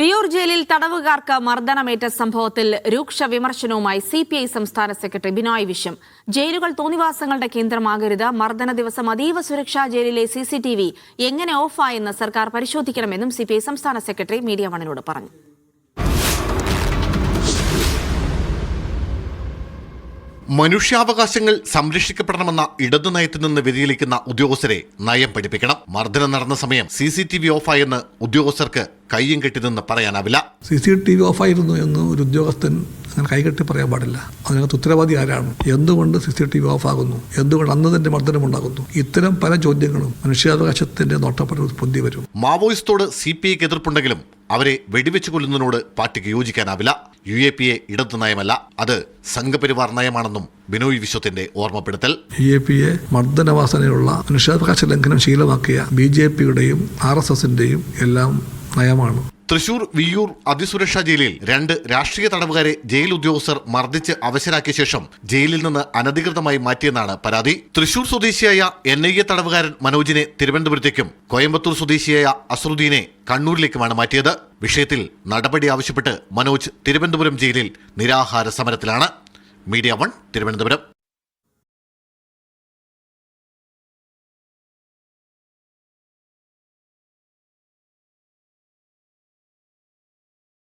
വിയൂർ ജയിലിൽ തടവുകാർക്ക് മർദ്ദനമേറ്റ സംഭവത്തിൽ രൂക്ഷ വിമർശനവുമായി സി പി ഐ സംസ്ഥാന സെക്രട്ടറി ബിനോയ് വിശ്വം. ജയിലുകൾ തോന്നിവാസങ്ങളുടെ കേന്ദ്രമാകരുത്. മർദ്ദന ദിവസം അതീവ സുരക്ഷാ ജയിലിലെ സി സി ടി വി എങ്ങനെ ഓഫായെന്ന് സർക്കാർ പരിശോധിക്കണമെന്നും സി പി ഐ സംസ്ഥാന സെക്രട്ടറി മീഡിയ വണിനോട് പറഞ്ഞു. മനുഷ്യാവകാശങ്ങൾ സംരക്ഷിക്കപ്പെടണമെന്ന ഇടതു നയത്തിൽ നിന്ന് വ്യതിചലിക്കുന്ന ഉദ്യോഗസ്ഥരെ നയം പഠിപ്പിക്കണം. മർദ്ദനം നടന്ന സമയം സി സി ടി വി ഓഫായെന്ന് ഉദ്യോഗസ്ഥർക്ക് കയ്യും കെട്ടി നിന്ന് പറയാനാവില്ല. സി സി ടി വി ഓഫായിരുന്നു എന്ന് ഒരു ഉദ്യോഗസ്ഥൻ അങ്ങനെ കൈകെട്ടി പറയാൻ പാടില്ല. അതിനകത്ത് ഉത്തരവാദി ആരാണ്? എന്തുകൊണ്ട് സി സി ടി വി ഓഫാകുന്നു? എന്തുകൊണ്ട് അന്ന് തന്നെ മർദ്ദനമുണ്ടാകുന്നു ഇത്തരം പല ചോദ്യങ്ങളും മനുഷ്യാവകാശത്തിന്റെ നോട്ടപ്പെട്ട പൊന്തി വരും. മാവോയിസ്റ്റോട് സി പി ഐക്ക് എതിർപ്പുണ്ടെങ്കിലും അവരെ വെടിവെച്ചു കൊല്ലുന്നതിനോട് പാർട്ടിക്ക് യോജിക്കാനാവില്ല. യു എ പി എ ഇടത് നയമല്ല അത് സംഘപരിവാർ നയമാണെന്നും ബിനോയ് വിശ്വത്തിന്റെ ഓർമ്മപ്പെടുത്തൽ. യു എ പി എ മർദ്ദനവാസനയുള്ള മനുഷ്യാവകാശ ലംഘനം ശീലമാക്കിയ ബി ജെ പിയുടെയും ആർ എസ് എസിന്റെയും എല്ലാം നയമാണ്. തൃശൂർ വിയ്യൂർ അതിസുരക്ഷാ ജയിലിൽ രണ്ട് രാഷ്ട്രീയ തടവുകാരെ ജയിൽ ഉദ്യോഗസ്ഥർ മർദ്ദിച്ച് അവശരാക്കിയ ശേഷം ജയിലിൽ നിന്ന് അനധികൃതമായി മാറ്റിയെന്നാണ് പരാതി. തൃശൂർ സ്വദേശിയായ എൻ ഐ എ തടവുകാരൻ മനോജിനെ തിരുവനന്തപുരത്തേക്കും കോയമ്പത്തൂർ സ്വദേശിയായ അസറുദ്ദീനെ കണ്ണൂരിലേക്കുമാണ് മാറ്റിയത്. വിഷയത്തിൽ നടപടി ആവശ്യപ്പെട്ട് മനോജ് തിരുവനന്തപുരം ജയിലിൽ നിരാഹാര സമരത്തിലാണ്. Media one Thiruvananthapuram.